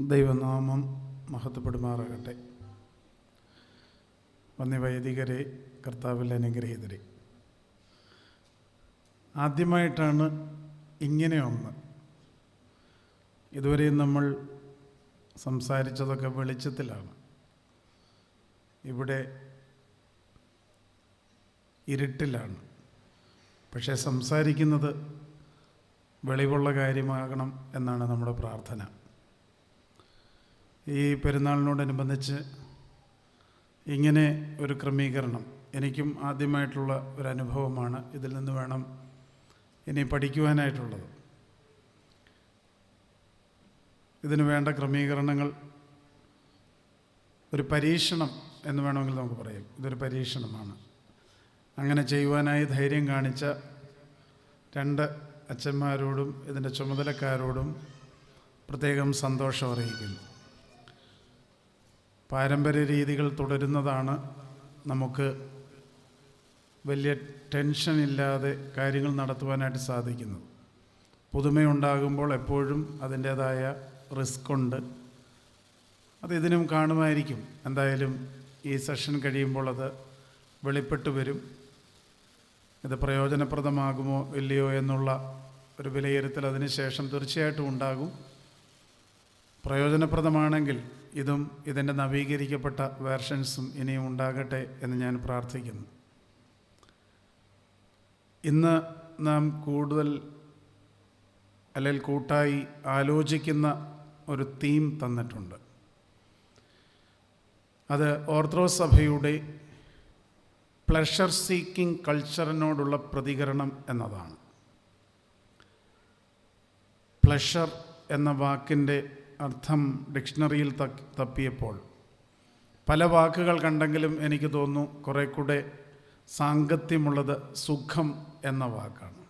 ദൈവനാമം മഹത്വപ്പെടുമാറാകട്ടെ. വന്യവൈദികരെ കർത്താവിൽ അനുഗ്രഹീതരെ. ആദ്യമായിട്ടാണ് ഇങ്ങനെ ഒന്ന്. ഇതുവരെയും നമ്മൾ സംസാരിച്ചതൊക്കെ വെളിച്ചത്തിലാണ്. ഇവിടെ ഇരുട്ടിലാണ്. പക്ഷേ സംസാരിക്കുന്നത് വെളിവുള്ള കാര്യമാകണം എന്നാണ് നമ്മുടെ പ്രാർത്ഥന. ഈ പെരുന്നാളിനോടനുബന്ധിച്ച് ഇങ്ങനെ ഒരു ക്രമീകരണം എനിക്കും ആദ്യമായിട്ടുള്ള ഒരു അനുഭവമാണ് ഇതിൽ നിന്ന് വേണം ഇനി പഠിക്കുവാനായിട്ടുള്ളത്. ഇതിന് വേണ്ട ക്രമീകരണങ്ങൾ ഒരു പരീക്ഷണം എന്ന് വേണമെങ്കിൽ നമുക്ക് പറയാം. ഇതൊരു പരീക്ഷണമാണ്. അങ്ങനെ ചെയ്യുവാനായി ധൈര്യം കാണിച്ച രണ്ട് അച്ഛന്മാരോടും ഇതിന്റെ ചുമതലക്കാരോടും പ്രത്യേകം സന്തോഷം അറിയിക്കുന്നു. പാരമ്പര്യ രീതികൾ തുടരുന്നതാണ് നമുക്ക് വലിയ ടെൻഷൻ ഇല്ലാതെ കാര്യങ്ങൾ നടത്തുവാനായിട്ട് സാധിക്കുന്നത്. പുതുമയുണ്ടാകുമ്പോൾ എപ്പോഴും അതിന്റേതായ റിസ്ക് ഉണ്ട് അത് ഇതിനും കാണുമായിരിക്കും. എന്തായാലും ഈ സെഷൻ കഴിയുമ്പോൾ അത് വെളിപ്പെട്ട് വരും. ഇത് പ്രയോജനപ്രദമാകുമോ ഇല്ലയോ എന്നുള്ള ഒരു വിലയിരുത്തൽ അതിന് ശേഷം തീർച്ചയായിട്ടും ഉണ്ടാകും. പ്രയോജനപ്രദമാണെങ്കിൽ ഇതും ഇതിന്റെ നവീകരിക്കപ്പെട്ട വേർഷൻസും ഇനിയും ഉണ്ടാകട്ടെ എന്ന് ഞാൻ പ്രാർത്ഥിക്കുന്നു. ഇന്ന് നാം കൂടുതൽ അല്ലെങ്കിൽ കൂട്ടായി ആലോചിക്കുന്ന ഒരു തീം തന്നിട്ടുണ്ട്. അത് ഓർത്തഡോക്സ് സഭയുടെ പ്ലഷർ സീക്കിംഗ് കൾച്ചറിനോടുള്ള പ്രതികരണം എന്നതാണ്. പ്ലഷർ എന്ന വാക്കിന്റെ അർത്ഥം ഡിക്ഷണറിയിൽ തപ്പിയപ്പോൾ. പല വാക്കുകൾ കണ്ടെങ്കിലും എനിക്ക് തോന്നുന്നു കുറേ കൂടെ സാങ്കത്യമുള്ളത് സുഖം എന്ന വാക്കാണ്.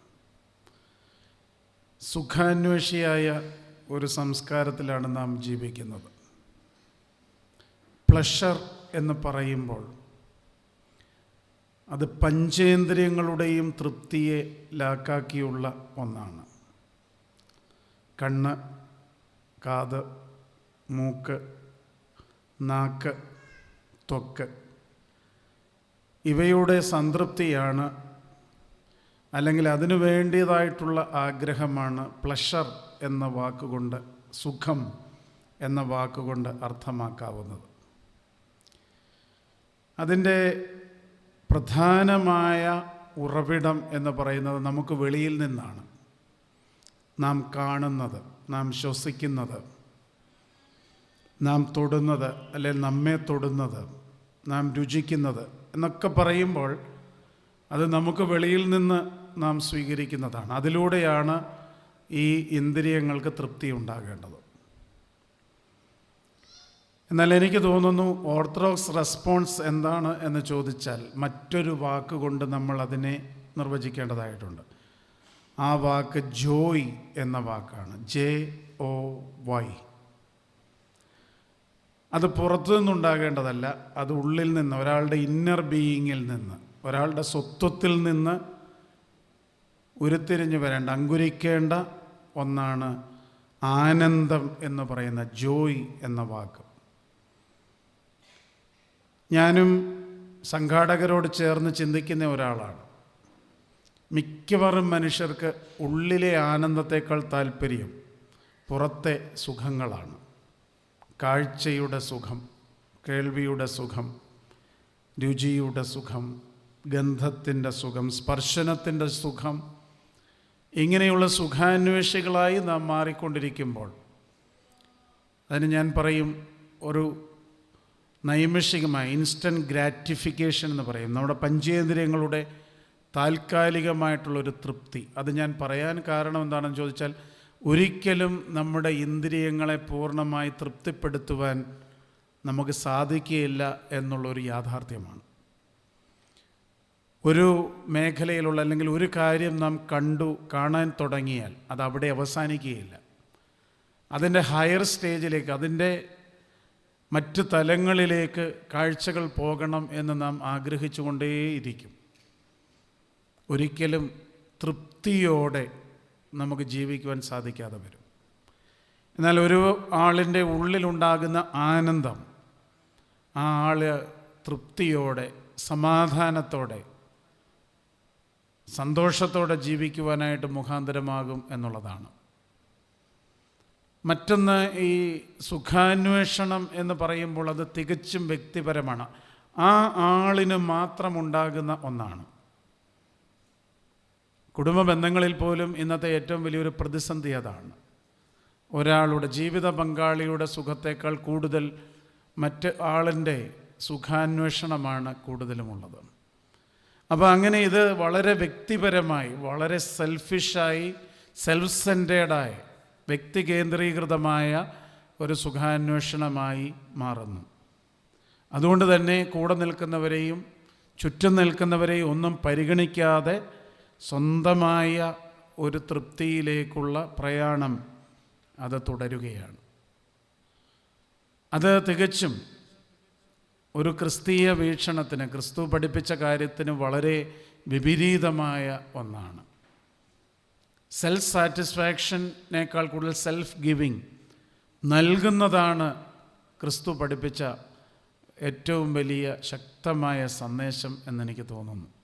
സുഖാന്വേഷിയായ ഒരു സംസ്കാരത്തിലാണ് നാം ജീവിക്കുന്നത്. പ്ലഷർ എന്ന് പറയുമ്പോൾ അത് പഞ്ചേന്ദ്രിയങ്ങളുടെയും തൃപ്തിയെ ലാക്കാക്കിയുള്ള ഒന്നാണ്. കണ്ണ് കാത് മൂക്ക് നാക്ക് ത്വക്ക് ഇവയുടെ സംതൃപ്തിയാണ് അല്ലെങ്കിൽ അതിനു വേണ്ടിയതായിട്ടുള്ള ആഗ്രഹമാണ് പ്ലഷർ എന്ന വാക്കുകൊണ്ട് സുഖം എന്ന വാക്കുകൊണ്ട് അർത്ഥമാക്കാവുന്നത്. അതിന്റെ പ്രധാനമായ ഉറവിടം എന്ന് പറയുന്നത് നമുക്ക് വെളിയിൽ നിന്നാണ്. നാം കാണുന്നത്. നാം ശ്വസിക്കുന്നത് നാം തൊടുന്നത് അല്ലെങ്കിൽ നമ്മെ തൊടുന്നത് നാം രുചിക്കുന്നത് എന്നൊക്കെ പറയുമ്പോൾ അത് നമുക്ക് വെളിയിൽ നിന്ന് നാം സ്വീകരിക്കുന്നതാണ്. അതിലൂടെയാണ് ഈ ഇന്ദ്രിയങ്ങൾക്ക് തൃപ്തി ഉണ്ടാകേണ്ടത്. എന്നാൽ എനിക്ക് തോന്നുന്നു ഓർത്തഡോക്സ് റെസ്പോൺസ് എന്താണ് എന്ന് ചോദിച്ചാൽ മറ്റൊരു വാക്കുകൊണ്ട് നമ്മൾ അതിനെ നിർവചിക്കേണ്ടതായിട്ടുണ്ട്. ആ വാക്ക് ജോയ് എന്ന വാക്കാണ്. J O Y. അത് പുറത്തു നിന്നുണ്ടാകേണ്ടതല്ല. അത് ഉള്ളിൽ നിന്ന് ഒരാളുടെ ഇന്നർ ബീയിങ്ങിൽ നിന്ന് ഒരാളുടെ സ്വത്വത്തിൽ നിന്ന് ഉരുത്തിരിഞ്ഞു വരേണ്ട അങ്കുരിക്കേണ്ട ഒന്നാണ് ആനന്ദം എന്ന് പറയുന്ന ജോയ് എന്ന വാക്ക്. ഞാനും സംഘാടകരോട് ചേർന്ന് ചിന്തിക്കുന്ന ഒരാളാണ്. മിക്കവാറും മനുഷ്യർക്ക് ഉള്ളിലെ ആനന്ദത്തേക്കാൾ താല്പര്യം പുറത്തെ സുഖങ്ങളാണ്. കാഴ്ചയുടെ സുഖം കേൾവിയുടെ സുഖം രുചിയുടെ സുഖം ഗന്ധത്തിന്റെ സുഖം സ്പർശനത്തിന്റെ സുഖം ഇങ്ങനെയുള്ള സുഖാന്വേഷികളായി നാം മാറിക്കൊണ്ടിരിക്കുമ്പോൾ അതിന് ഞാൻ പറയും ഒരു നൈമിഷികമായ ഇൻസ്റ്റന്റ് ഗ്രാറ്റിഫിക്കേഷൻ എന്ന് പറയും. നമ്മുടെ പഞ്ചേന്ദ്രിയങ്ങളുടെ താൽക്കാലികമായിട്ടുള്ളൊരു തൃപ്തി. അത് ഞാൻ പറയാൻ കാരണം എന്താണെന്ന് ചോദിച്ചാൽ ഒരിക്കലും നമ്മുടെ ഇന്ദ്രിയങ്ങളെ പൂർണമായി തൃപ്തിപ്പെടുത്തുവാൻ നമുക്ക് സാധിക്കുകയില്ല എന്നുള്ളൊരു യാഥാർത്ഥ്യമാണ്. ഒരു മേഖലയിലുള്ള അല്ലെങ്കിൽ ഒരു കാര്യം നാം കണ്ടു കാണാൻ തുടങ്ങിയാൽ അത് അവിടെ അവസാനിക്കുകയില്ല. അതിന്റെ ഹയർ സ്റ്റേജിലേക്ക് അതിന്റെ മറ്റ് തലങ്ങളിലേക്ക് കാഴ്ചകൾ പോകണം എന്ന് നാം ആഗ്രഹിച്ചുകൊണ്ടേയിരിക്കും. ഒരിക്കലും തൃപ്തിയോടെ നമുക്ക് ജീവിക്കുവാൻ സാധിക്കാതെ വരും. എന്നാൽ ഒരു ആളിന്റെ ഉള്ളിലുണ്ടാകുന്ന ആനന്ദം ആ ആൾ തൃപ്തിയോടെ സമാധാനത്തോടെ സന്തോഷത്തോടെ ജീവിക്കുവാനായിട്ട് മുഖാന്തരമാകും എന്നുള്ളതാണ്. മറ്റൊന്ന് ഈ സുഖാന്വേഷണം എന്ന് പറയുമ്പോൾ അത് തികച്ചും വ്യക്തിപരമാണ്. ആ ആളിന് മാത്രമുണ്ടാകുന്ന ഒന്നാണ്. കുടുംബ ബന്ധങ്ങളിൽ പോലും ഇന്നത്തെ ഏറ്റവും വലിയൊരു പ്രതിസന്ധി അതാണ്. ഒരാളുടെ ജീവിത പങ്കാളിയുടെ സുഖത്തേക്കാൾ കൂടുതൽ മറ്റ് ആളിന്റെ സുഖാന്വേഷണമാണ് കൂടുതലുമുള്ളത്. അപ്പോൾ അങ്ങനെ ഇത് വളരെ വ്യക്തിപരമായി വളരെ സെൽഫിഷായി സെൽഫ് സെന്റേഡായി വ്യക്തി കേന്ദ്രീകൃതമായ ഒരു സുഖാന്വേഷണമായി മാറുന്നു. അതുകൊണ്ട് തന്നെ കൂടെ നിൽക്കുന്നവരെയും ചുറ്റും നിൽക്കുന്നവരെയും ഒന്നും പരിഗണിക്കാതെ സ്വന്തമായ ഒരു തൃപ്തിയിലേക്കുള്ള പ്രയാണം അത് തുടരുകയാണ്. അത് തികച്ചും ഒരു ക്രിസ്തീയ വീക്ഷണത്തിന് ക്രിസ്തു പഠിപ്പിച്ച കാര്യത്തിന് വളരെ വിപരീതമായ ഒന്നാണ്. സെൽഫ് സാറ്റിസ്ഫാക്ഷനേക്കാൾ കൂടുതൽ സെൽഫ് ഗിവിങ് നൽകുന്നതാണ് ക്രിസ്തു പഠിപ്പിച്ച ഏറ്റവും വലിയ ശക്തമായ സന്ദേശം എന്നെനിക്ക് തോന്നുന്നു.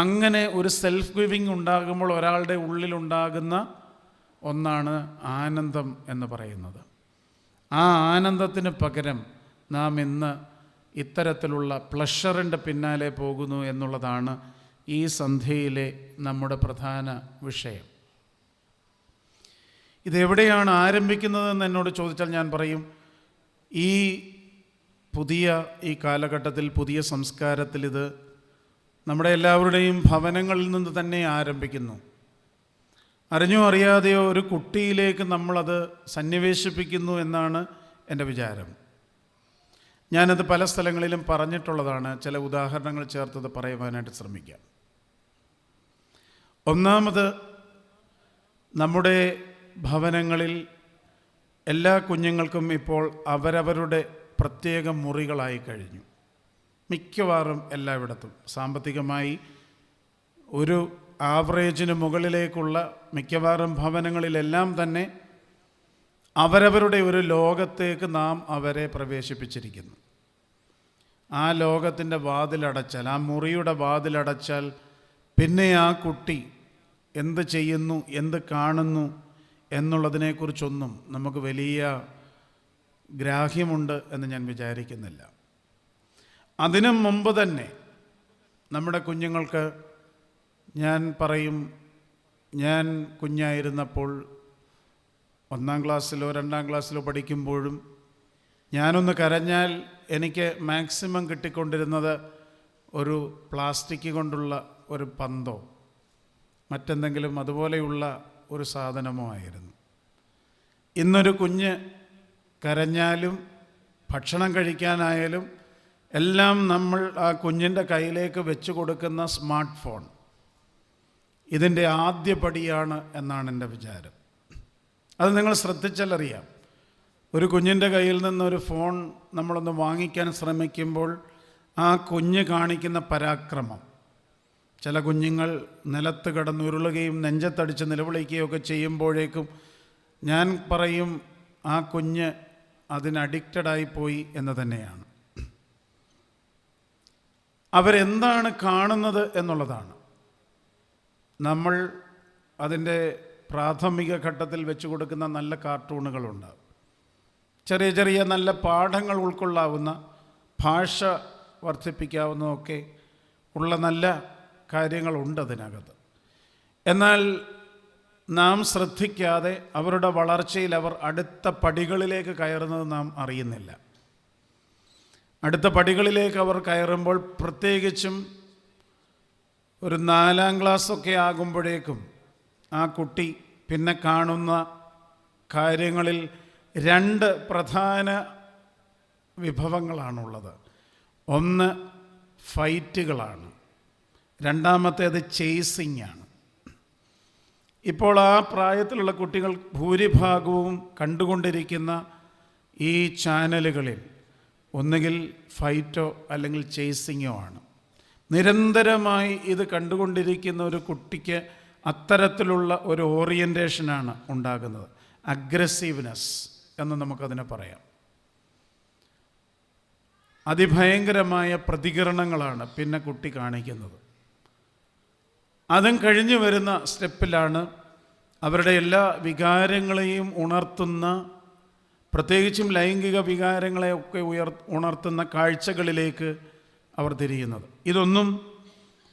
അങ്ങനെ ഒരു സെൽഫ് ഗിവിങ് ഉണ്ടാകുമ്പോൾ ഒരാളുടെ ഉള്ളിലുണ്ടാകുന്ന ഒന്നാണ് ആനന്ദം എന്ന് പറയുന്നത്. ആ ആനന്ദത്തിന് പകരം നാം ഇന്ന് ഇത്തരത്തിലുള്ള പ്ലഷറിന്റെ പിന്നാലെ പോകുന്നു എന്നുള്ളതാണ് ഈ സന്ധ്യയിലെ നമ്മുടെ പ്രധാന വിഷയം. ഇതെവിടെയാണ് ആരംഭിക്കുന്നതെന്ന് എന്നോട് ചോദിച്ചാൽ ഞാൻ പറയും ഈ പുതിയ ഈ കാലഘട്ടത്തിൽ പുതിയ സംസ്കാരത്തിൽ ഇത് നമ്മുടെ എല്ലാവരുടെയും ഭവനങ്ങളിൽ നിന്ന് തന്നെ ആരംഭിക്കുന്നു. അറിഞ്ഞോ അറിയാതെയോ ഒരു കുട്ടിയിലേക്ക് നമ്മളത് സന്നിവേശിപ്പിക്കുന്നു എന്നാണ് എന്റെ വിചാരം. ഞാനത് പല സ്ഥലങ്ങളിലും പറഞ്ഞിട്ടുള്ളതാണ്. ചില ഉദാഹരണങ്ങൾ ചേർത്തത് പറയുവാനായിട്ട് ശ്രമിക്കാം. ഒന്നാമത് നമ്മുടെ ഭവനങ്ങളിൽ എല്ലാ കുഞ്ഞുങ്ങൾക്കും ഇപ്പോൾ അവരവരുടെ പ്രത്യേക മുറികളായി കഴിഞ്ഞു. മിക്കവാറും എല്ലായിടത്തും. സാമ്പത്തികമായി ഒരു ആവറേജിന് മുകളിലേക്കുള്ള മിക്കവാറും ഭവനങ്ങളിലെല്ലാം തന്നെ അവരവരുടെ ഒരു ലോകത്തേക്ക് നാം അവരെ പ്രവേശിപ്പിച്ചിരിക്കുന്നു. ആ ലോകത്തിന്റെ വാതിലടച്ചാൽ ആ മുറിയുടെ വാതിലടച്ചാൽ പിന്നെ ആ കുട്ടി എന്ത് ചെയ്യുന്നു എന്ത് കാണുന്നു എന്നുള്ളതിനെക്കുറിച്ചൊന്നും നമുക്ക് വലിയ ഗ്രാഹ്യമുണ്ട് എന്ന് ഞാൻ വിചാരിക്കുന്നില്ല. അതിനു മുമ്പ് തന്നെ നമ്മുടെ കുഞ്ഞുങ്ങൾക്ക് ഞാൻ പറയും ഞാൻ കുഞ്ഞായിരുന്നപ്പോൾ ഒന്നാം ക്ലാസ്സിലോ രണ്ടാം ക്ലാസ്സിലോ പഠിക്കുമ്പോഴും ഞാനൊന്ന് കരഞ്ഞാൽ എനിക്ക് മാക്സിമം കിട്ടിക്കൊണ്ടിരുന്നത് ഒരു പ്ലാസ്റ്റിക് കൊണ്ടുള്ള ഒരു പന്തോ മറ്റെന്തെങ്കിലും അതുപോലെയുള്ള ഒരു സാധനമോ ആയിരുന്നു. ഇന്നൊരു കുഞ്ഞ് കരഞ്ഞാലും ഭക്ഷണം കഴിക്കാനായാലും എല്ലാം നമ്മൾ ആ കുഞ്ഞിന്റെ കയ്യിലേക്ക് വെച്ച് കൊടുക്കുന്ന സ്മാർട്ട് ഫോൺ ഇതിന്റെ ആദ്യ പടിയാണ് എന്നാണ് എന്റെ വിചാരം. അത് നിങ്ങൾ ശ്രദ്ധിച്ചാലറിയാം ഒരു കുഞ്ഞിന്റെ കയ്യിൽ നിന്നൊരു ഫോൺ നമ്മളൊന്ന് വാങ്ങിക്കാൻ ശ്രമിക്കുമ്പോൾ ആ കുഞ്ഞ് കാണിക്കുന്ന പരാക്രമം. ചില കുഞ്ഞുങ്ങൾ നിലത്ത് കിടന്നുരുളുകയും നെഞ്ചത്തടിച്ച് നിലവിളിക്കുകയൊക്കെ ചെയ്യുമ്പോഴേക്കും ഞാൻ പറയും ആ കുഞ്ഞ് അതിന് അഡിക്റ്റഡായി പോയി എന്ന് തന്നെയാണ്. അവരെന്താണ് കാണുന്നത് എന്നുള്ളതാണ്. നമ്മൾ അതിന്റെ പ്രാഥമിക ഘട്ടത്തിൽ വെച്ച് കൊടുക്കുന്ന നല്ല കാർട്ടൂണുകളുണ്ട്. ചെറിയ ചെറിയ നല്ല പാഠങ്ങൾ ഉൾക്കൊള്ളാവുന്ന ഭാഷ വർദ്ധിപ്പിക്കാവുന്നതൊക്കെ ഉള്ള നല്ല കാര്യങ്ങളുണ്ട് അതിനകത്ത്. എന്നാൽ നാം ശ്രദ്ധിക്കാതെ അവരുടെ വളർച്ചയിൽ അവർ അടുത്ത പടികളിലേക്ക് കയറുന്നത് നാം അറിയുന്നില്ല. അടുത്ത പടികളിലേക്ക് അവർ കയറുമ്പോൾ പ്രത്യേകിച്ചും ഒരു നാലാം ക്ലാസ്സൊക്കെ ആകുമ്പോഴേക്കും ആ കുട്ടി പിന്നെ കാണുന്ന കാര്യങ്ങളിൽ രണ്ട് പ്രധാന വിഭവങ്ങളാണുള്ളത്. ഒന്ന് ഫൈറ്റുകളാണ്. രണ്ടാമത്തേത് ചേസിങ് ആണ് ഇപ്പോൾ ആ പ്രായത്തിലുള്ള കുട്ടികൾ ഭൂരിഭാഗവും കണ്ടുകൊണ്ടിരിക്കുന്ന ഈ ചാനലുകളിൽ ഒന്നുകിൽ ഫൈറ്റോ അല്ലെങ്കിൽ ചേസിങ്ങോ ആണ്. നിരന്തരമായി ഇത് കണ്ടുകൊണ്ടിരിക്കുന്ന ഒരു കുട്ടിക്ക് അത്തരത്തിലുള്ള ഒരു ഓറിയന്റേഷനാണ് ഉണ്ടാകുന്നത്. അഗ്രസീവ്നെസ് എന്ന് നമുക്കതിനെ പറയാം. അതിഭയങ്കരമായ പ്രതികരണങ്ങളാണ് പിന്നെ കുട്ടി കാണിക്കുന്നത്. അതും കഴിഞ്ഞു വരുന്ന സ്റ്റെപ്പിലാണ് അവരുടെ എല്ലാ വികാരങ്ങളെയും ഉണർത്തുന്ന പ്രത്യേകിച്ചും ലൈംഗിക വികാരങ്ങളെയൊക്കെ ഉയർ ഉണർത്തുന്ന കാഴ്ചകളിലേക്ക് അവർ തിരിയുന്നത്. ഇതൊന്നും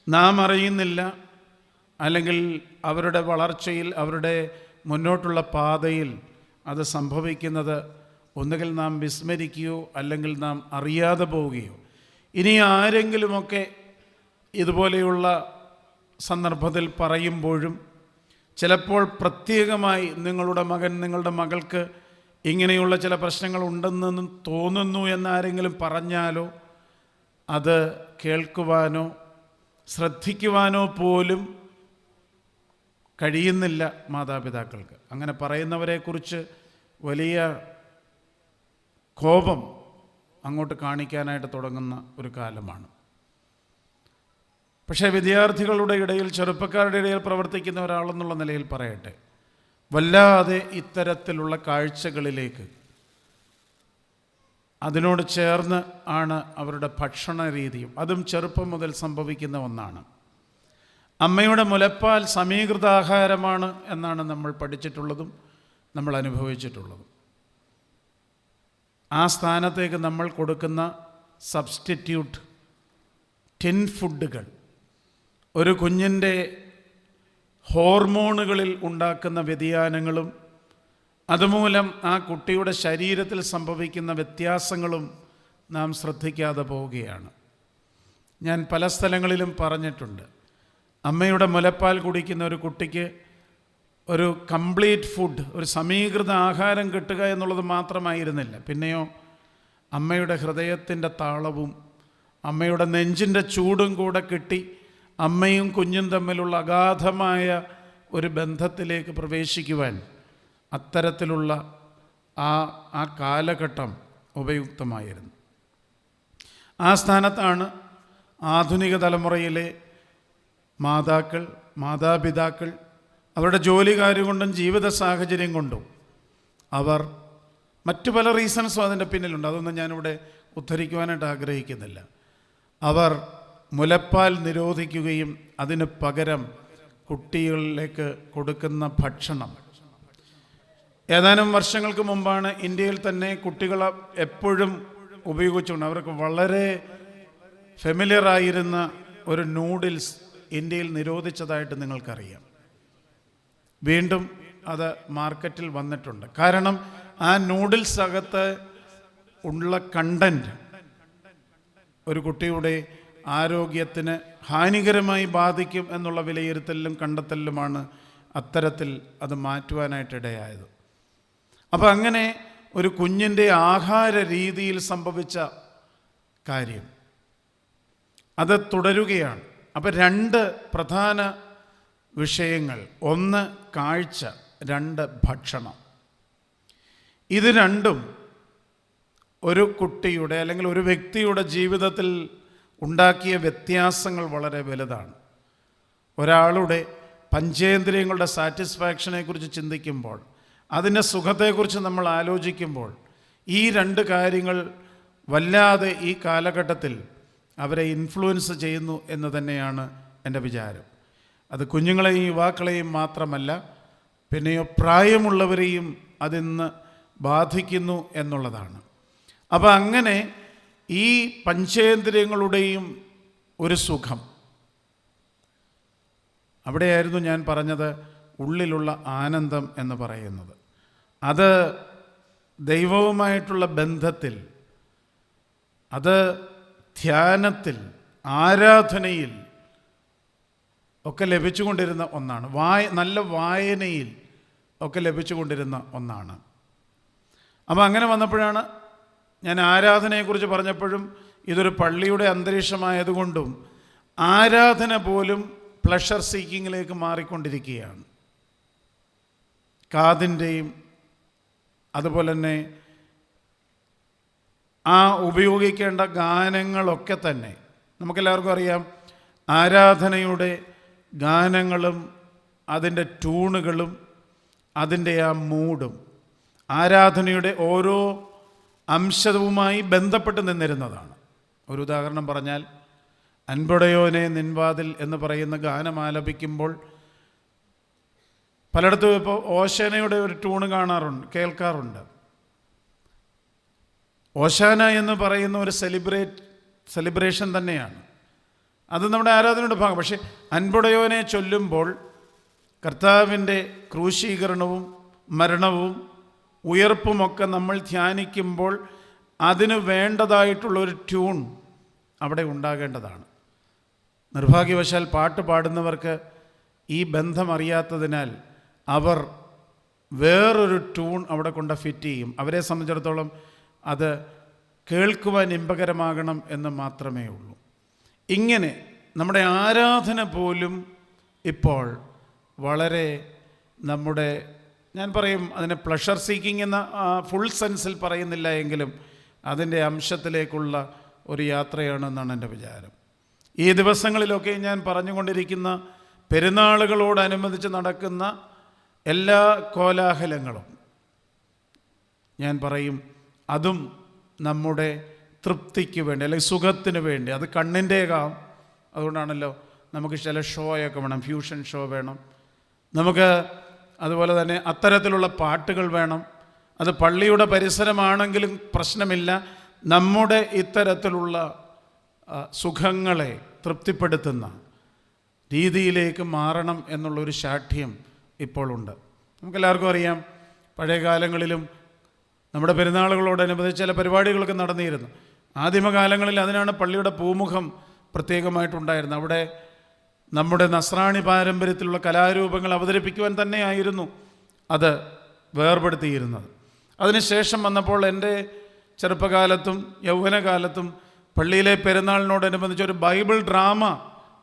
നാം അറിയുന്നില്ല. അല്ലെങ്കിൽ അവരുടെ വളർച്ചയിൽ അവരുടെ മുന്നോട്ടുള്ള പാതയിൽ അത് സംഭവിക്കുന്നത് ഒന്നുകിൽ നാം വിസ്മരിക്കുകയോ അല്ലെങ്കിൽ നാം അറിയാതെ പോവുകയോ. ഇനി ആരെങ്കിലുമൊക്കെ ഇതുപോലെയുള്ള സന്ദർഭത്തിൽ പറയുമ്പോഴും ചിലപ്പോൾ പ്രത്യേകമായി നിങ്ങളുടെ മകൻ നിങ്ങളുടെ മകൾക്ക് ഇങ്ങനെയുള്ള ചില പ്രശ്നങ്ങൾ ഉണ്ടെന്ന് തോന്നുന്നു എന്നാരെങ്കിലും പറഞ്ഞാലോ അത് കേൾക്കുവാനോ ശ്രദ്ധിക്കുവാനോ പോലും കഴിയുന്നില്ല മാതാപിതാക്കൾക്ക്. അങ്ങനെ പറയുന്നവരെക്കുറിച്ച് വലിയ കോപം അങ്ങോട്ട് കാണിക്കാനായിട്ട് തുടങ്ങുന്ന ഒരു കാലമാണ്. പക്ഷേ വിദ്യാർത്ഥികളുടെ ഇടയിൽ ചെറുപ്പക്കാരുടെ ഇടയിൽ പ്രവർത്തിക്കുന്ന ഒരാളെന്നുള്ള നിലയിൽ പറയട്ടെ. വല്ലാതെ ഇത്തരത്തിലുള്ള കാഴ്ചകളിലേക്ക്. അതിനോട് ചേർന്ന് ആണ് അവരുടെ ഭക്ഷണ രീതിയും. അതും ചെറുപ്പം മുതൽ സംഭവിക്കുന്ന ഒന്നാണ്. അമ്മയുടെ മുലപ്പാൽ സമീകൃത ആഹാരമാണ് എന്നാണ് നമ്മൾ പഠിച്ചിട്ടുള്ളതും നമ്മൾ അനുഭവിച്ചിട്ടുള്ളതും. ആ സ്ഥാനത്തേക്ക് നമ്മൾ കൊടുക്കുന്ന സബ്സ്റ്റിറ്റ്യൂട്ട് ടിൻ ഫുഡുകൾ. ഒരു കുഞ്ഞിന്റെ ഹോർമോണുകളിൽ ഉണ്ടാക്കുന്ന വ്യതിയാനങ്ങളും അതുമൂലം ആ കുട്ടിയുടെ ശരീരത്തിൽ സംഭവിക്കുന്ന വ്യത്യാസങ്ങളും നാം ശ്രദ്ധിക്കാതെ പോവുകയാണ്. ഞാൻ പല സ്ഥലങ്ങളിലും പറഞ്ഞിട്ടുണ്ട്. അമ്മയുടെ മുലപ്പാൽ കുടിക്കുന്ന ഒരു കുട്ടിക്ക് ഒരു കംപ്ലീറ്റ് ഫുഡ് ഒരു സമീകൃത ആഹാരം കിട്ടുക എന്നുള്ളത് മാത്രമായിരുന്നില്ല. പിന്നെയോ അമ്മയുടെ ഹൃദയത്തിന്റെ താളവും അമ്മയുടെ നെഞ്ചിന്റെ ചൂടും കൂടെ കിട്ടി അമ്മയും കുഞ്ഞും തമ്മിലുള്ള അഗാധമായ ഒരു ബന്ധത്തിലേക്ക് പ്രവേശിക്കുവാൻ അത്തരത്തിലുള്ള ആ ആ കാലഘട്ടം ഉപയുക്തമായിരുന്നു. ആ സ്ഥാനത്താണ് ആധുനിക തലമുറയിലെ മാതാക്കൾ മാതാപിതാക്കൾ അവരുടെ ജോലിക്കാര്യം കൊണ്ടും ജീവിത സാഹചര്യം കൊണ്ടും അവർ മറ്റു പല റീസൺസും അതിന്റെ പിന്നിലുണ്ട്. അതൊന്നും ഞാനിവിടെ ഉദ്ധരിക്കുവാനായിട്ട് ആഗ്രഹിക്കുന്നില്ല. അവർ മുലപ്പാൽ നിരോധിക്കുകയും അതിന് പകരം കുട്ടികളിലേക്ക് കൊടുക്കുന്ന ഭക്ഷണം. ഏതാനും വർഷങ്ങൾക്ക് മുമ്പാണ് ഇന്ത്യയിൽ തന്നെ കുട്ടികൾ എപ്പോഴും ഉപയോഗിച്ചുകൊണ്ട് അവർക്ക് വളരെ ഫെമിലിയർ ആയിരുന്ന ഒരു നൂഡിൽസ് ഇന്ത്യയിൽ നിരോധിച്ചതായിട്ട് നിങ്ങൾക്കറിയാം. വീണ്ടും അത് മാർക്കറ്റിൽ വന്നിട്ടുണ്ട്. കാരണം ആ നൂഡിൽസ് അകത്ത് ഉള്ള കണ്ടന്റ് ഒരു കുട്ടിയുടെ ആരോഗ്യത്തിന് ഹാനികരമായി ബാധിക്കും എന്നുള്ള വിലയിരുത്തലിലും കണ്ടെത്തലിലുമാണ് അത്തരത്തിൽ അത് മാറ്റുവാനായിട്ടിടയായത്. അപ്പോൾ അങ്ങനെ ഒരു കുഞ്ഞിന്റെ ആഹാര രീതിയിൽ സംഭവിച്ച കാര്യം. അത് തുടരുകയാണ്. അപ്പം രണ്ട് പ്രധാന വിഷയങ്ങൾ. ഒന്ന് കാഴ്ച രണ്ട് ഭക്ഷണം. ഇത് രണ്ടും ഒരു കുട്ടിയുടെ അല്ലെങ്കിൽ ഒരു വ്യക്തിയുടെ ജീവിതത്തിൽ ഉണ്ടാക്കിയ വ്യത്യാസങ്ങൾ വളരെ വലുതാണ്. ഒരാളുടെ പഞ്ചേന്ദ്രിയങ്ങളുടെ സാറ്റിസ്ഫാക്ഷനെക്കുറിച്ച് ചിന്തിക്കുമ്പോൾ അതിന്റെ സുഖത്തെക്കുറിച്ച് നമ്മൾ ആലോചിക്കുമ്പോൾ ഈ രണ്ട് കാര്യങ്ങൾ വല്ലാതെ ഈ കാലഘട്ടത്തിൽ അവരെ ഇൻഫ്ലുവൻസ് ചെയ്യുന്നു എന്ന് തന്നെയാണ് എന്റെ വിചാരം. അത് കുഞ്ഞുങ്ങളെയും യുവാക്കളെയും മാത്രമല്ല പിന്നെയോ പ്രായമുള്ളവരെയും അതിന്ന് ബാധിക്കുന്നു എന്നുള്ളതാണ്. അപ്പോൾ അങ്ങനെ ഈ പഞ്ചേന്ദ്രിയങ്ങളുടെയും ഒരു സുഖം. അവിടെയായിരുന്നു ഞാൻ പറഞ്ഞത് ഉള്ളിലുള്ള ആനന്ദം എന്ന് പറയുന്നത്. അത് ദൈവവുമായിട്ടുള്ള ബന്ധത്തിൽ അത് ധ്യാനത്തിൽ ആരാധനയിൽ ഒക്കെ ലഭിച്ചുകൊണ്ടിരുന്ന ഒന്നാണ്. വായ നല്ല വായനയിൽ ഒക്കെ ലഭിച്ചുകൊണ്ടിരുന്ന ഒന്നാണ്. അപ്പോൾ അങ്ങനെ വന്നപ്പോഴാണ് ഞാൻ ആരാധനയെക്കുറിച്ച് പറഞ്ഞപ്പോഴും ഇതൊരു പള്ളിയുടെ അന്തരീക്ഷമായതുകൊണ്ടും ആരാധന പോലും പ്ലഷർ സീക്കിങ്ങിലേക്ക് മാറിക്കൊണ്ടിരിക്കുകയാണ്. കാതിന്റെയും അതുപോലെ തന്നെ ആ ഉപയോഗിക്കേണ്ട ഗാനങ്ങളൊക്കെ തന്നെ നമുക്കെല്ലാവർക്കും അറിയാം ആരാധനയുടെ ഗാനങ്ങളും അതിന്റെ ട്യൂണുകളും അതിന്റെ ആ മൂഡും ആരാധനയുടെ ഓരോ അംശവുമായി ബന്ധപ്പെട്ട് നിന്നിരുന്നതാണ്. ഒരു ഉദാഹരണം പറഞ്ഞാൽ അൻപടയോനെ നിൻവാതിൽ എന്ന് പറയുന്ന ഗാനം ആലപിക്കുമ്പോൾ പലയിടത്തും ഇപ്പോൾ ഓശാനയുടെ ഒരു ട്യൂണ് കാണാറുണ്ട് കേൾക്കാറുണ്ട്. ഓശാന എന്ന് പറയുന്ന ഒരു സെലിബ്രേറ്റ് സെലിബ്രേഷൻ തന്നെയാണ്. അത് നമ്മുടെ ആരാധനയുടെ ഭാഗം. പക്ഷേ അൻപുടയോനെ ചൊല്ലുമ്പോൾ കർത്താവിന്റെ ക്രൂശീകരണവും മരണവും ഉയർപ്പുമൊക്കെ നമ്മൾ ധ്യാനിക്കുമ്പോൾ അതിന് വേണ്ടതായിട്ടുള്ളൊരു ട്യൂൺ അവിടെ ഉണ്ടാകേണ്ടതാണ്. നിർഭാഗ്യവശാൽ പാട്ട് പാടുന്നവർക്ക് ഈ ബന്ധം അറിയാത്തതിനാൽ അവർ വേറൊരു ട്യൂൺ അവിടെ കൊണ്ട് ഫിറ്റ് ചെയ്യും. അവരെ സംബന്ധിച്ചിടത്തോളം അത് കേൾക്കുവാൻ ഇമ്പകരമാകണം എന്ന് മാത്രമേ ഉള്ളൂ. ഇങ്ങനെ നമ്മുടെ ആരാധന പോലും ഇപ്പോൾ വളരെ നമ്മുടെ ഞാൻ പറയും അതിനെ പ്ലഷർ സീക്കിംഗ് എന്ന ഫുൾ സെൻസിൽ പറയുന്നില്ല എങ്കിലും അതിന്റെ അംശത്തിലേക്കുള്ള ഒരു യാത്രയാണെന്നാണ് എന്റെ വിചാരം. ഈ ദിവസങ്ങളിലൊക്കെ ഞാൻ പറഞ്ഞുകൊണ്ടിരിക്കുന്ന പെരുന്നാളുകളോടനുബന്ധിച്ച് നടക്കുന്ന എല്ലാ കോലാഹലങ്ങളും ഞാൻ പറയും അതും നമ്മുടെ തൃപ്തിക്ക് വേണ്ടി അല്ലെങ്കിൽ സുഖത്തിന് വേണ്ടി. അത് കണ്ണിന്റെകാം. അതുകൊണ്ടാണല്ലോ നമുക്ക് ചില ഷോയൊക്കെ വേണം ഫ്യൂഷൻ ഷോ വേണം. നമുക്ക് അതുപോലെ തന്നെ അത്തരത്തിലുള്ള പാട്ടുകൾ വേണം. അത് പള്ളിയുടെ പരിസരമാണെങ്കിലും പ്രശ്നമില്ല. നമ്മുടെ ഇത്തരത്തിലുള്ള സുഖങ്ങളെ തൃപ്തിപ്പെടുത്തുന്ന രീതിയിലേക്ക് മാറണം എന്നുള്ളൊരു ശാഠ്യം ഇപ്പോഴുണ്ട് നമുക്കെല്ലാവർക്കും അറിയാം പഴയ കാലങ്ങളിലും നമ്മുടെ പെരുന്നാളുകളോടനുബന്ധിച്ച് ചില പരിപാടികളൊക്കെ നടന്നിരുന്നു. ആദിമകാലങ്ങളിൽ അതിനാണ് പള്ളിയുടെ പൂമുഖം പ്രത്യേകമായിട്ടുണ്ടായിരുന്നത്. അവിടെ നമ്മുടെ നസ്രാണി പാരമ്പര്യത്തിലുള്ള കലാരൂപങ്ങൾ അവതരിപ്പിക്കുവാൻ തന്നെയായിരുന്നു അത് വേർപെടുത്തിയിരുന്നത്. അതിനുശേഷം വന്നപ്പോൾ എന്റെ ചെറുപ്പകാലത്തും യൗവനകാലത്തും പള്ളിയിലെ പെരുന്നാളിനോടനുബന്ധിച്ച് ഒരു ബൈബിൾ ഡ്രാമ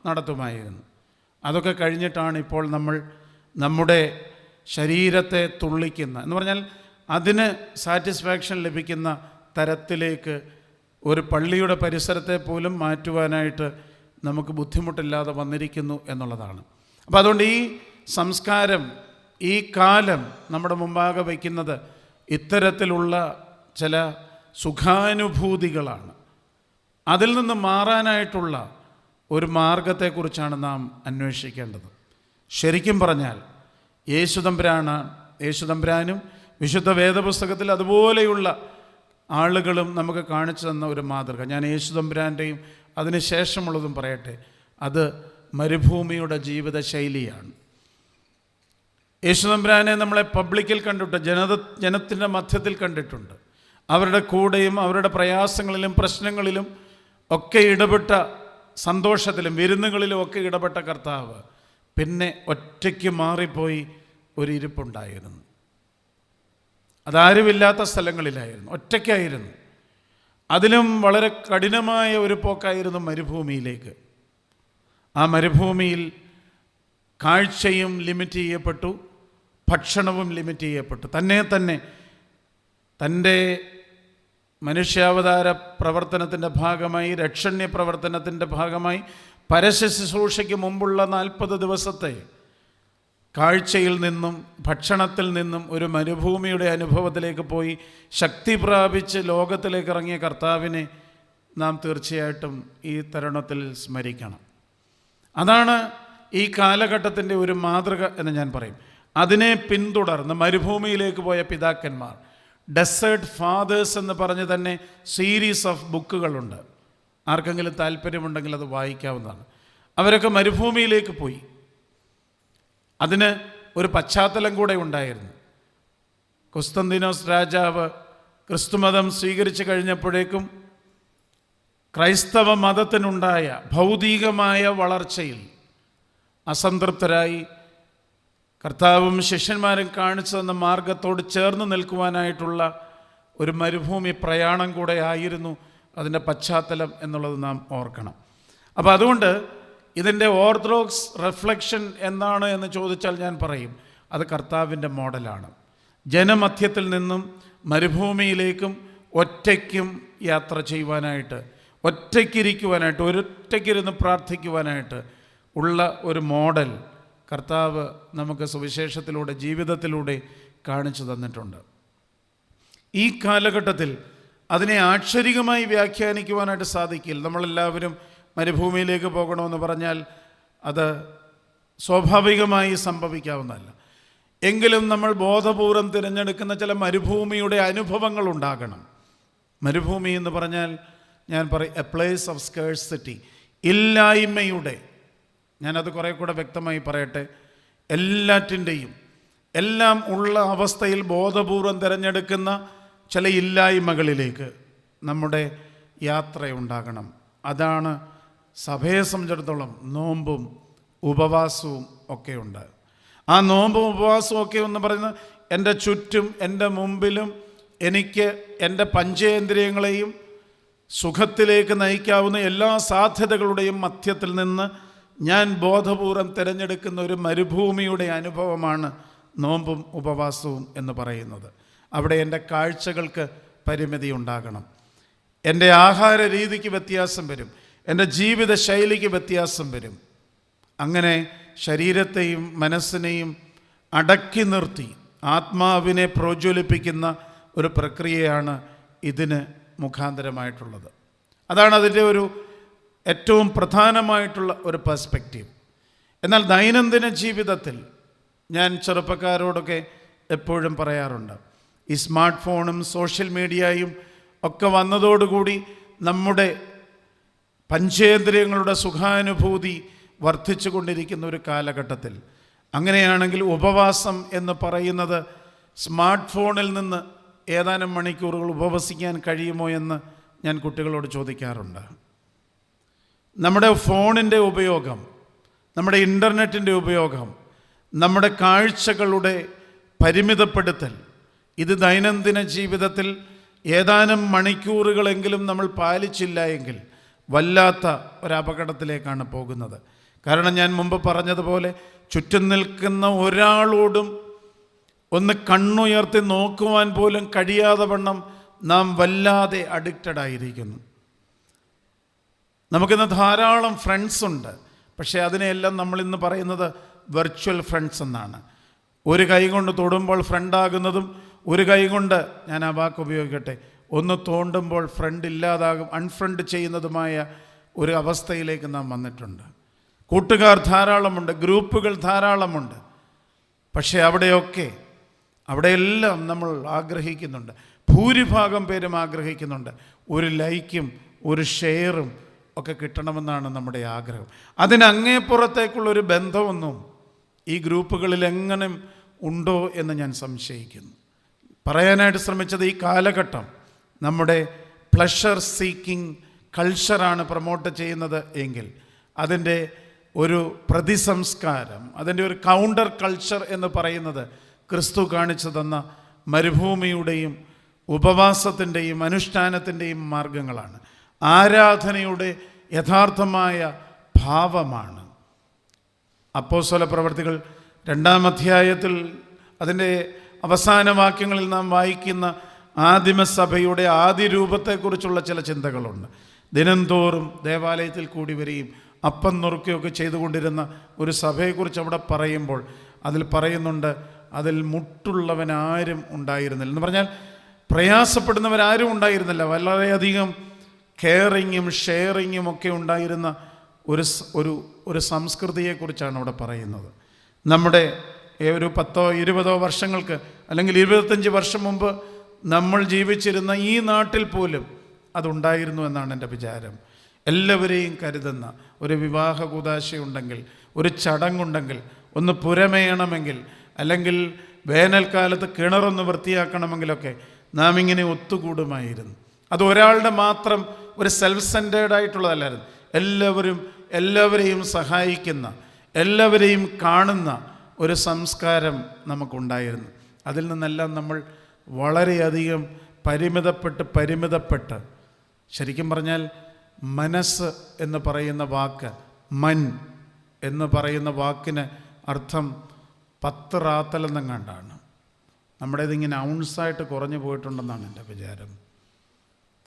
നടത്തുമായിരുന്നു. അതൊക്കെ കഴിഞ്ഞിട്ടാണ് ഇപ്പോൾ നമ്മൾ നമ്മുടെ ശരീരത്തെ തുള്ളിക്കുന്ന എന്ന് പറഞ്ഞാൽ അതിന് സാറ്റിസ്ഫാക്ഷൻ ലഭിക്കുന്ന തരത്തിലേക്ക് ഒരു പള്ളിയുടെ പരിസരത്തെ പോലും മാറ്റുവാനായിട്ട് നമുക്ക് ബുദ്ധിമുട്ടില്ലാതെ വന്നിരിക്കുന്നു എന്നുള്ളതാണ്. അപ്പോൾ അതുകൊണ്ട് ഈ സംസ്കാരം ഈ കാലം നമ്മുടെ മുമ്പാകെ വയ്ക്കുന്നത് ഇത്തരത്തിലുള്ള ചില സുഖാനുഭൂതികളാണ്. അതിൽ നിന്ന് മാറാനായിട്ടുള്ള ഒരു മാർഗത്തെക്കുറിച്ചാണ് നാം അന്വേഷിക്കേണ്ടത്. ശരിക്കും പറഞ്ഞാൽ യേശുദമ്പരാണ് യേശുദമ്പരാനും വിശുദ്ധ വേദപുസ്തകത്തിൽ അതുപോലെയുള്ള ആളുകളും നമുക്ക് കാണിച്ചു തന്ന ഒരു മാതൃക. ഞാൻ യേശുദമ്പരാന്റെയും അതിന് ശേഷമുള്ളതും പറയട്ടെ. അത് മരുഭൂമിയുടെ ജീവിതശൈലിയാണ്. ശൈലിയാണ് യേശുദമ്പരാനെ നമ്മളെ പബ്ലിക്കിൽ കണ്ടിട്ട് ജനത ജനത്തിന്റെ മധ്യത്തിൽ കണ്ടിട്ടുണ്ട്. അവരുടെ കൂടെയും അവരുടെ പ്രയാസങ്ങളിലും പ്രശ്നങ്ങളിലും ഒക്കെ ഇടപെട്ട സന്തോഷത്തിലും വിരുന്നുകളിലും ഒക്കെ ഇടപെട്ട കർത്താവ് പിന്നെ ഒറ്റയ്ക്ക് മാറിപ്പോയി ഒരു ഇരിപ്പുണ്ടായിരുന്നു അതാരുമില്ലാത്ത സ്ഥലങ്ങളിലായിരുന്നു ഒറ്റയ്ക്കായിരുന്നു. അതിലും വളരെ കഠിനമായ ഒരു പോക്കായിരുന്നു മരുഭൂമിയിലേക്ക്. ആ മരുഭൂമിയിൽ കാഴ്ചയും ലിമിറ്റ് ചെയ്യപ്പെട്ടു ഭക്ഷണവും ലിമിറ്റ് ചെയ്യപ്പെട്ടു. തന്നെ തന്നെ തന്റെ മനുഷ്യാവതാര പ്രവർത്തനത്തിന്റെ ഭാഗമായി രക്ഷണ്യ പ്രവർത്തനത്തിന്റെ ഭാഗമായി പരസ്യ മുമ്പുള്ള നാൽപ്പത് ദിവസത്തെ കാഴ്ചയിൽ നിന്നും ഭക്ഷണത്തിൽ നിന്നും ഒരു മരുഭൂമിയുടെ അനുഭവത്തിലേക്ക് പോയി ശക്തി പ്രാപിച്ച് ലോകത്തിലേക്ക് ഇറങ്ങിയ കർത്താവിനെ നാം തീർച്ചയായിട്ടും ഈ തരുണത്തിൽ സ്മരിക്കണം. അതാണ് ഈ കാലഘട്ടത്തിന്റെ ഒരു മാതൃക എന്ന് ഞാൻ പറയും. അതിനെ പിന്തുടർന്ന് മരുഭൂമിയിലേക്ക് പോയ പിതാക്കന്മാർ ഡെസേർട്ട് ഫാദേഴ്സ് എന്ന് പറഞ്ഞ് തന്നെ സീരീസ് ഓഫ് ബുക്കുകളുണ്ട് ആർക്കെങ്കിലും താല്പര്യമുണ്ടെങ്കിൽ അത് വായിക്കാവുന്നതാണ്. അവരൊക്കെ മരുഭൂമിയിലേക്ക് പോയി. അതിന് ഒരു പശ്ചാത്തലം കൂടെ ഉണ്ടായിരുന്നു. കുസ്തന്തിനോസ് രാജാവ് ക്രിസ്തുമതം സ്വീകരിച്ചു കഴിഞ്ഞപ്പോഴേക്കും ക്രൈസ്തവ മതത്തിനുണ്ടായ ഭൗതികമായ വളർച്ചയിൽ അസംതൃപ്തരായി കർത്താവും ശിഷ്യന്മാരും കാണിച്ചു തന്ന മാർഗത്തോട് ചേർന്ന് നിൽക്കുവാനായിട്ടുള്ള ഒരു മരുഭൂമി പ്രയാണം കൂടെ ആയിരുന്നു അതിന്റെ പശ്ചാത്തലം എന്നുള്ളത് നാം ഓർക്കണം. അപ്പോൾ അതുകൊണ്ട് ഇതിന്റെ ഓർത്തഡോക്സ് റിഫ്ലക്ഷൻ എന്താണ് എന്ന് ചോദിച്ചാൽ ഞാൻ പറയും അത് കർത്താവിന്റെ മോഡലാണ്. ജനമധ്യത്തിൽ നിന്നും മരുഭൂമിയിലേക്കും ഒറ്റയ്ക്കും യാത്ര ചെയ്യുവാനായിട്ട് ഒറ്റയ്ക്കിരിക്കുവാനായിട്ട് ഒരൊറ്റയ്ക്കിരുന്ന് പ്രാർത്ഥിക്കുവാനായിട്ട് ഉള്ള ഒരു മോഡൽ കർത്താവ് നമുക്ക് സുവിശേഷത്തിലൂടെ ജീവിതത്തിലൂടെ കാണിച്ചു തന്നിട്ടുണ്ട്. ഈ കാലഘട്ടത്തിൽ അതിനെ ആക്ഷരികമായി വ്യാഖ്യാനിക്കുവാനായിട്ട് സാധിക്കില്ല. നമ്മളെല്ലാവരും മരുഭൂമിയിലേക്ക് പോകണമെന്ന് പറഞ്ഞാൽ അത് സ്വാഭാവികമായി സംഭവിക്കാവുന്നതല്ല. എങ്കിലും നമ്മൾ ബോധപൂർവം തിരഞ്ഞെടുക്കുന്ന ചില മരുഭൂമിയുടെ അനുഭവങ്ങൾ ഉണ്ടാകണം. മരുഭൂമി എന്ന് പറഞ്ഞാൽ ഞാൻ പറയും എ പ്ലേസ് ഓഫ് സ്കേഴ്സിറ്റി ഇല്ലായ്മയുടെ ഞാനത് കുറേ കൂടെ വ്യക്തമായി പറയട്ടെ എല്ലാറ്റിന്റെയും എല്ലാം ഉള്ള അവസ്ഥയിൽ ബോധപൂർവം തിരഞ്ഞെടുക്കുന്ന ചില ഇല്ലായ്മകളിലേക്ക് നമ്മുടെ യാത്ര ഉണ്ടാകണം. അതാണ് സഭയെ സംബന്ധിച്ചിടത്തോളം നോമ്പും ഉപവാസവും ഒക്കെ ഉണ്ട്. ആ നോമ്പും ഉപവാസവും ഒക്കെ എന്ന് പറയുന്നത് എന്റെ ചുറ്റും എന്റെ മുമ്പിലും എനിക്ക് എന്റെ പഞ്ചേന്ദ്രിയങ്ങളെയും സുഖത്തിലേക്ക് നയിക്കാവുന്ന എല്ലാ സാധ്യതകളുടെയും മധ്യത്തിൽ നിന്ന് ഞാൻ ബോധപൂർവം തിരഞ്ഞെടുക്കുന്ന ഒരു മരുഭൂമിയുടെ അനുഭവമാണ് നോമ്പും ഉപവാസവും എന്ന് പറയുന്നത്. അവിടെ എന്റെ കാഴ്ചകൾക്ക് പരിമിതി ഉണ്ടാകണം. എന്റെ ആഹാര രീതിക്ക് വ്യത്യാസം വരും. എന്റെ ജീവിത ശൈലിക്ക് വ്യത്യാസം വരും. അങ്ങനെ ശരീരത്തെയും മനസ്സിനെയും അടക്കി നിർത്തി ആത്മാവിനെ പ്രോജ്വലിപ്പിക്കുന്ന ഒരു പ്രക്രിയയാണ് ഇതിന് മുഖാന്തരമായിട്ടുള്ളത്. അതാണ് അതിന്റെ ഒരു ഏറ്റവും പ്രധാനമായിട്ടുള്ള ഒരു പെർസ്പെക്റ്റീവ് എന്നാൽ ദൈനംദിന ജീവിതത്തിൽ ഞാൻ ചെറുപ്പക്കാരോടൊക്കെ എപ്പോഴും പറയാറുണ്ട് ഈ സ്മാർട്ട് ഫോണും സോഷ്യൽ മീഡിയയും ഒക്കെ വന്നതോടുകൂടി നമ്മുടെ പഞ്ചേന്ദ്രിയങ്ങളുടെ സുഖാനുഭൂതി വർദ്ധിച്ചു കൊണ്ടിരിക്കുന്ന ഒരു കാലഘട്ടത്തിൽ. അങ്ങനെയാണെങ്കിൽ ഉപവാസം എന്ന് പറയുന്നത് സ്മാർട്ട് ഫോണിൽ നിന്ന് ഏതാനും മണിക്കൂറുകൾ ഉപവസിക്കാൻ കഴിയുമോ എന്ന് ഞാൻ കുട്ടികളോട് ചോദിക്കാറുണ്ട്. നമ്മുടെ ഫോണിന്റെ ഉപയോഗം നമ്മുടെ ഇന്റർനെറ്റിന്റെ ഉപയോഗം നമ്മുടെ കാഴ്ചകളുടെ പരിമിതപ്പെടുത്തൽ ഇത് ദൈനംദിന ജീവിതത്തിൽ ഏതാനും മണിക്കൂറുകളെങ്കിലും നമ്മൾ പാലിച്ചില്ല എങ്കിൽ വല്ലാത്ത ഒരപകടത്തിലേക്കാണ് പോകുന്നത്. കാരണം ഞാൻ മുമ്പ് പറഞ്ഞതുപോലെ ചുറ്റും നിൽക്കുന്ന ഒരാളോടും ഒന്ന് കണ്ണുയർത്തി നോക്കുവാൻ പോലും കഴിയാതെ വണ്ണം നാം വല്ലാതെ അഡിക്റ്റഡ് ആയിരിക്കുന്നു. നമുക്കിന്ന് ധാരാളം ഫ്രണ്ട്സ് ഉണ്ട്. പക്ഷേ അതിനെയെല്ലാം നമ്മളിന്ന് പറയുന്നത് വെർച്വൽ ഫ്രണ്ട്സ് എന്നാണ്. ഒരു കൈ കൊണ്ട് തൊടുമ്പോൾ ഫ്രണ്ടാകുന്നതും ഒരു കൈ കൊണ്ട് ഞാൻ ആ വാക്ക് ഉപയോഗിക്കട്ടെ. ഒന്ന് തോണ്ടുമ്പോൾ ഫ്രണ്ട് ഇല്ലാതാകും അൺഫ്രണ്ട് ചെയ്യുന്നതുമായ ഒരു അവസ്ഥയിലേക്ക് നാം വന്നിട്ടുണ്ട്. കൂട്ടുകാർ ധാരാളമുണ്ട് ഗ്രൂപ്പുകൾ ധാരാളമുണ്ട്. പക്ഷേ അവിടെയൊക്കെ അവിടെയെല്ലാം നമ്മൾ ആഗ്രഹിക്കുന്നുണ്ട്. ഭൂരിഭാഗം പേരും ആഗ്രഹിക്കുന്നുണ്ട്. ഒരു ലൈക്കും ഒരു ഷെയറും ഒക്കെ കിട്ടണമെന്നാണ് നമ്മുടെ ആഗ്രഹം. അതിനങ്ങേപ്പുറത്തേക്കുള്ള ഒരു ബന്ധമൊന്നും ഈ ഗ്രൂപ്പുകളിൽ എങ്ങനെ ഉണ്ടോ എന്ന് ഞാൻ സംശയിക്കുന്നു. പറയാനായിട്ട് ശ്രമിച്ചത് ഈ കാലഘട്ടം നമ്മുടെ പ്ലഷർ സീക്കിംഗ് കൾച്ചറാണ് പ്രൊമോട്ട് ചെയ്യുന്നത് എങ്കിൽ അതിന്റെ ഒരു പ്രതിസംസ്കാരം അതിന്റെ ഒരു കൗണ്ടർ കൾച്ചർ എന്ന് പറയുന്നത് ക്രിസ്തു കാണിച്ചു തന്ന മരുഭൂമിയുടെയും ഉപവാസത്തിന്റെയും അനുഷ്ഠാനത്തിന്റെയും മാർഗങ്ങളാണ്. ആരാധനയുടെ യഥാർത്ഥമായ ഭാവമാണ്. അപ്പോസ്വല പ്രവർത്തികൾ രണ്ടാം അധ്യായത്തിൽ അതിന്റെ അവസാന വാക്യങ്ങളിൽ നാം വായിക്കുന്ന ആദിമസഭയുടെ ആദ്യ രൂപത്തെക്കുറിച്ചുള്ള ചില ചിന്തകളുണ്ട്. ദിനംതോറും ദേവാലയത്തിൽ കൂടി വരികയും അപ്പം നുറുക്കുകയൊക്കെ ചെയ്തുകൊണ്ടിരുന്ന ഒരു സഭയെക്കുറിച്ച് അവിടെ പറയുമ്പോൾ അതിൽ പറയുന്നുണ്ട് അതിൽ മുട്ടുള്ളവനാരും ഉണ്ടായിരുന്നില്ല. എന്ന് പറഞ്ഞാൽ പ്രയാസപ്പെടുന്നവരാരും ഉണ്ടായിരുന്നില്ല. വളരെയധികം കെയറിങ്ങും ഷെയറിങ്ങും ഒക്കെ ഉണ്ടായിരുന്ന ഒരു ഒരു ഒരു സംസ്കൃതിയെക്കുറിച്ചാണ് അവിടെ പറയുന്നത്. നമ്മുടെ ഒരു പത്തോ ഇരുപതോ വർഷങ്ങൾക്ക് അല്ലെങ്കിൽ ഇരുപത്തഞ്ച് വർഷം മുമ്പ് നമ്മൾ ജീവിച്ചിരുന്ന ഈ നാട്ടിൽ പോലും അതുണ്ടായിരുന്നു എന്നാണ് എന്റെ വിചാരം. എല്ലാവരെയും കരുതുന്ന ഒരു വിവാഹ കൂതാശയുണ്ടെങ്കിൽ ഒരു ചടങ്ങുണ്ടെങ്കിൽ ഒന്ന് പുരമേയണമെങ്കിൽ അല്ലെങ്കിൽ വേനൽക്കാലത്ത് കിണറൊന്ന് വൃത്തിയാക്കണമെങ്കിലൊക്കെ നാം ഇങ്ങനെ ഒത്തുകൂടുമായിരുന്നു. അത് ഒരാളുടെ മാത്രം ഒരു സെൽഫ് സെന്റേഡ് ആയിട്ടുള്ളതല്ലായിരുന്നു. എല്ലാവരും എല്ലാവരെയും സഹായിക്കുന്ന എല്ലാവരെയും കാണുന്ന ഒരു സംസ്കാരം നമുക്കുണ്ടായിരുന്നു. അതിൽ നിന്നെല്ലാം നമ്മൾ വളരെയധികം പരിമിതപ്പെട്ട് പരിമിതപ്പെട്ട്. ശരിക്കും പറഞ്ഞാൽ മനസ്സ് എന്ന് പറയുന്ന വാക്ക് മൻ എന്ന് പറയുന്ന വാക്കിന് അർത്ഥം പത്ത് റാത്തലെന്നും കണ്ടാണ് നമ്മുടെ ഇതിങ്ങനെ ഔൺസായിട്ട് കുറഞ്ഞു പോയിട്ടുണ്ടെന്നാണ് എന്റെ വിചാരം.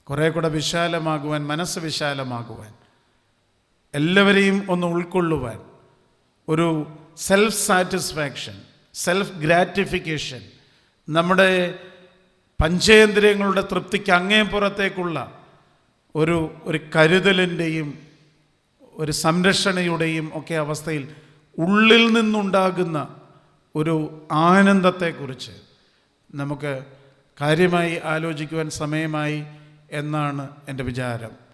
കുറേ കൂടെ വിശാലമാകുവാൻ മനസ്സ് വിശാലമാകുവാൻ എല്ലാവരെയും ഒന്ന് ഉൾക്കൊള്ളുവാൻ ഒരു സെൽഫ് സാറ്റിസ്ഫാക്ഷൻ സെൽഫ് ഗ്രാറ്റിഫിക്കേഷൻ നമ്മുടെ പഞ്ചേന്ദ്രിയങ്ങളുടെ തൃപ്തിക്ക് അങ്ങേപ്പുറത്തേക്കുള്ള ഒരു ഒരു കരുതലിന്റെയും ഒരു സംരക്ഷണയുടെയും ഒക്കെ അവസ്ഥയിൽ ഉള്ളിൽ നിന്നുണ്ടാകുന്ന ഒരു ആനന്ദത്തെക്കുറിച്ച് നമുക്ക് കാര്യമായി ആലോചിക്കുവാൻ സമയമായി എന്നാണ് എന്റെ വിചാരം.